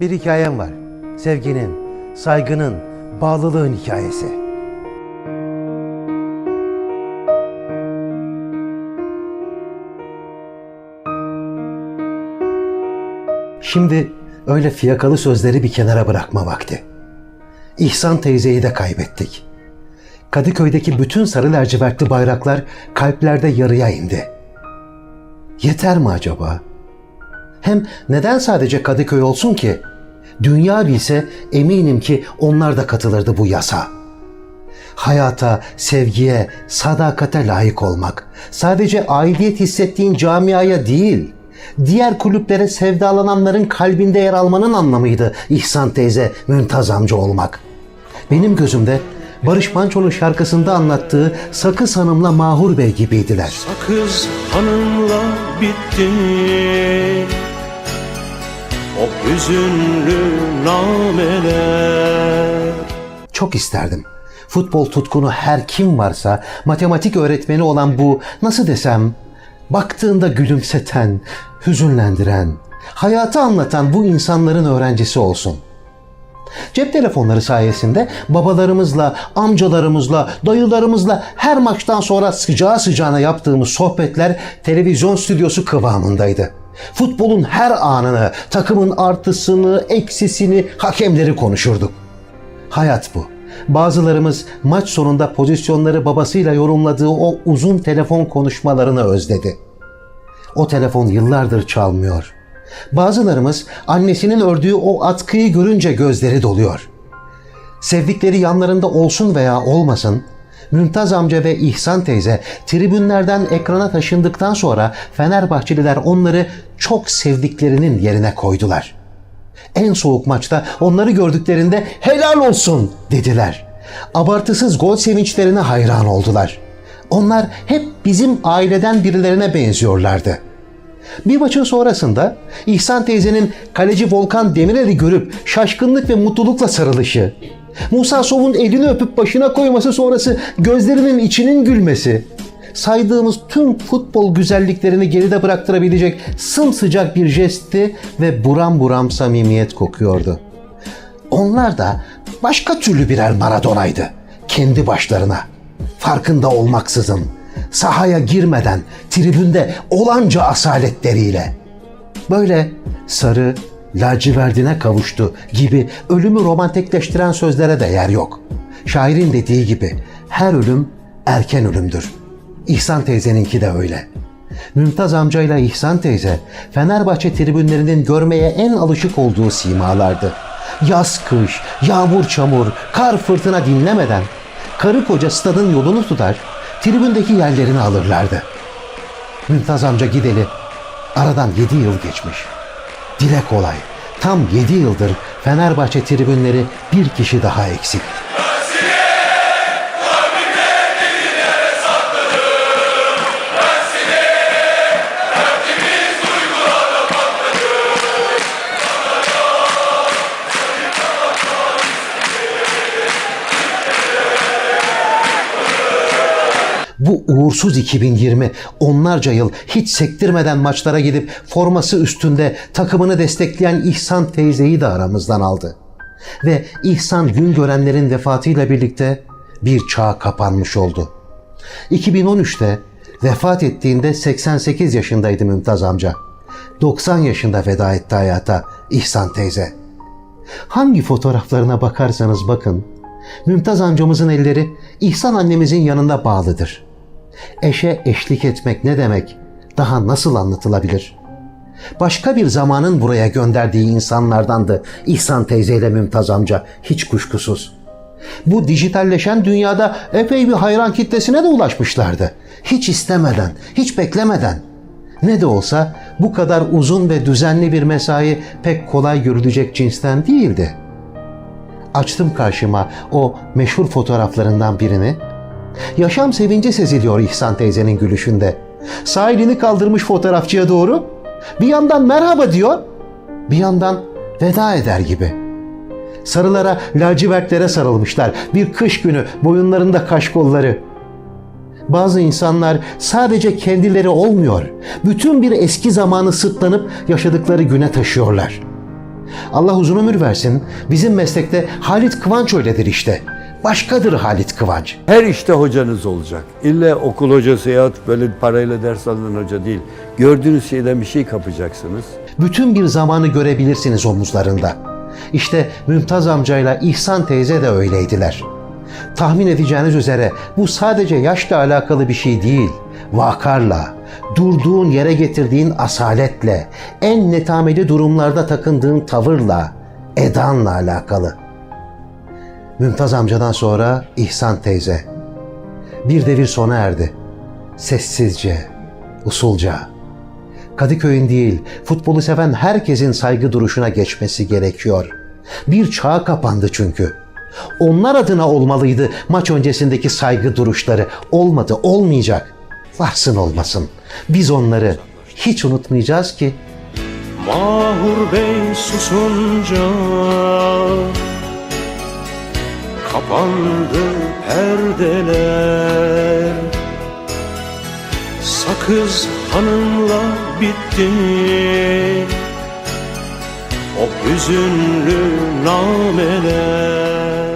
Bir hikayem var. Sevginin, saygının, bağlılığın hikayesi. Şimdi öyle fiyakalı sözleri bir kenara bırakma vakti. İhsan teyzeyi de kaybettik. Kadıköy'deki bütün sarı lacivertli bayraklar kalplerde yarıya indi. Yeter mi acaba? Hem neden sadece Kadıköy olsun ki? Dünya bilse eminim ki onlar da katılırdı bu yasa. Hayata, sevgiye, sadakate layık olmak sadece aidiyet hissettiğin camiaya değil, diğer kulüplere sevdalananların kalbinde yer almanın anlamıydı İhsan teyze, Mümtaz amca olmak. Benim gözümde Barış Manço'nun şarkısında anlattığı Sakız Hanım'la Mahur Bey gibiydiler. Sakız hanımla bitti O hüzünlü nameler Çok isterdim. Futbol tutkunu her kim varsa matematik öğretmeni olan bu nasıl desem baktığında gülümseten, hüzünlendiren, hayatı anlatan bu insanların öğrencisi olsun. Cep telefonları sayesinde babalarımızla, amcalarımızla, dayılarımızla her maçtan sonra sıcağı sıcağına yaptığımız sohbetler televizyon stüdyosu kıvamındaydı. Futbolun her anını, takımın artısını, eksisini, hakemleri konuşurduk. Hayat bu. Bazılarımız maç sonunda pozisyonları babasıyla yorumladığı o uzun telefon konuşmalarını özledi. O telefon yıllardır çalmıyor. Bazılarımız annesinin ördüğü o atkıyı görünce gözleri doluyor. Sevdikleri yanlarında olsun veya olmasın, Mümtaz amca ve İhsan teyze tribünlerden ekrana taşındıktan sonra Fenerbahçeliler onları çok sevdiklerinin yerine koydular. En soğuk maçta onları gördüklerinde helal olsun dediler. Abartısız gol sevinçlerine hayran oldular. Onlar hep bizim aileden birilerine benziyorlardı. Bir maçın sonrasında İhsan teyzenin kaleci Volkan Demirel'i görüp şaşkınlık ve mutlulukla sarılışı, Musa Sov'un elini öpüp başına koyması sonrası gözlerinin içinin gülmesi, saydığımız tüm futbol güzelliklerini geride bıraktırabilecek sımsıcak bir jestti ve buram buram samimiyet kokuyordu. Onlar da başka türlü birer Maradona'ydı. Kendi başlarına. Farkında olmaksızın. Sahaya girmeden tribünde olanca asaletleriyle. Böyle sarı, laciverdine kavuştu gibi ölümü romantikleştiren sözlere de yer yok. Şairin dediği gibi her ölüm erken ölümdür. İhsan teyzeninki de öyle. Mümtaz amcayla İhsan teyze Fenerbahçe tribünlerinin görmeye en alışık olduğu simalardı. Yaz kış, yağmur çamur, kar fırtına dinlemeden karı koca stadın yolunu tutar, tribündeki yerlerini alırlardı. Mümtaz amca gideli aradan yedi yıl geçmiş. Dile kolay. Tam yedi yıldır Fenerbahçe tribünleri bir kişi daha eksik. Bu uğursuz 2020 onlarca yıl hiç sektirmeden maçlara gidip forması üstünde takımını destekleyen İhsan teyzeyi de aramızdan aldı. Ve İhsan Güngörenlerin vefatıyla birlikte bir çağ kapanmış oldu. 2013'te vefat ettiğinde 88 yaşındaydı Mümtaz amca. 90 yaşında veda etti hayata İhsan teyze. Hangi fotoğraflarına bakarsanız bakın, Mümtaz amcamızın elleri İhsan annemizin yanında bağlıdır. Eşe eşlik etmek ne demek? Daha nasıl anlatılabilir? Başka bir zamanın buraya gönderdiği insanlardandı İhsan teyzeyle Mümtaz amca hiç kuşkusuz. Bu dijitalleşen dünyada epey bir hayran kitlesine de ulaşmışlardı. Hiç istemeden, hiç beklemeden. Ne de olsa bu kadar uzun ve düzenli bir mesai pek kolay görülecek cinsten değildi. Açtım karşıma o meşhur fotoğraflarından birini. Yaşam sevinci seziliyor İhsan teyzenin gülüşünde. Sağ elini kaldırmış fotoğrafçıya doğru. Bir yandan merhaba diyor, bir yandan veda eder gibi. Sarılara, lacivertlere sarılmışlar. Bir kış günü boyunlarında kaşkolları. Bazı insanlar sadece kendileri olmuyor. Bütün bir eski zamanı sırtlanıp yaşadıkları güne taşıyorlar. Allah uzun ömür versin. Bizim meslekte Halit Kıvanç öyledir işte. Başkadır Halit Kıvanç. Her işte hocanız olacak. İlle okul hocası ya böyle parayla ders alınan hoca değil. Gördüğünüz şeyden bir şey kapacaksınız. Bütün bir zamanı görebilirsiniz omuzlarında. İşte Mümtaz amcayla İhsan teyze de öyleydiler. Tahmin edeceğiniz üzere bu sadece yaşla alakalı bir şey değil. Vakarla, durduğun yere getirdiğin asaletle, en netameli durumlarda takındığın tavırla, edanla alakalı. Mümtaz amcadan sonra İhsan teyze. Bir devir sona erdi. Sessizce, usulca. Kadıköy'ün değil, futbolu seven herkesin saygı duruşuna geçmesi gerekiyor. Bir çağ kapandı çünkü. Onlar adına olmalıydı maç öncesindeki saygı duruşları. Olmadı, olmayacak. Varsın olmasın. Biz onları hiç unutmayacağız ki. Mahur Bey susunca Kapandı perdeler. Sakız hanımla bitti. O hüzünlü nameler